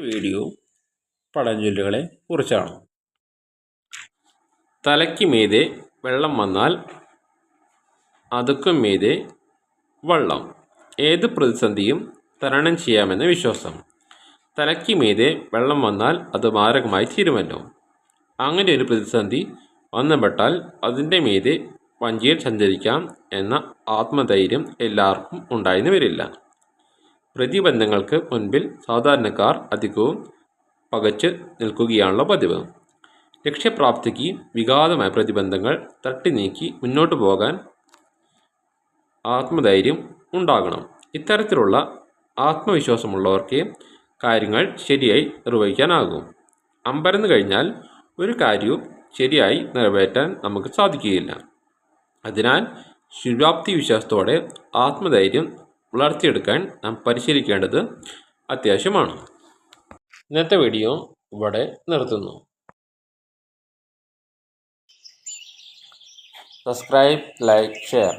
Video പഴഞ്ചൊല്ലുകളെ കുറിച്ചാണ്. തലയ്ക്ക് മീതെ വെള്ളം വന്നാൽ അതുക്കും മീതെ വള്ളം. ഏത് പ്രതിസന്ധിയും തരണം ചെയ്യാമെന്ന വിശ്വാസം. തലയ്ക്ക് മീതെ വെള്ളം വന്നാൽ അത് മാരകമായി തീരുമല്ലോ. അങ്ങനെ ഒരു പ്രതിസന്ധി വന്നുപെട്ടാൽ അതിന്റെ മീതെ വഞ്ചിയിൽ സഞ്ചരിക്കാം എന്ന ആത്മധൈര്യം എല്ലാവർക്കും ഉണ്ടായിരുന്നു വരില്ല. പ്രതിബന്ധങ്ങൾക്ക് മുൻപിൽ സാധാരണക്കാർ അധികവും പകച്ച് നിൽക്കുകയാണല്ലോ പതിവ്. ലക്ഷ്യപ്രാപ്തിക്ക് വിഘാതമായ പ്രതിബന്ധങ്ങൾ തട്ടി നീക്കി മുന്നോട്ട് പോകാൻ ആത്മധൈര്യം ഉണ്ടാകണം. ഇത്തരത്തിലുള്ള ആത്മവിശ്വാസമുള്ളവർക്ക് കാര്യങ്ങൾ ശരിയായി നിർവഹിക്കാനാകും. അമ്പരന്ന് കഴിഞ്ഞാൽ ഒരു കാര്യവും ശരിയായി നിറവേറ്റാൻ നമുക്ക് സാധിക്കുകയില്ല. അതിനാൽ ശുഭാപ്തി വിശ്വാസത്തോടെ ആത്മധൈര്യം വളർത്തിയെടുക്കാൻ നാം പരിശീലിക്കേണ്ടത് അത്യാവശ്യമാണ്. ഇന്നത്തെ വീഡിയോ ഇവിടെ നിർത്തുന്നു. Subscribe like share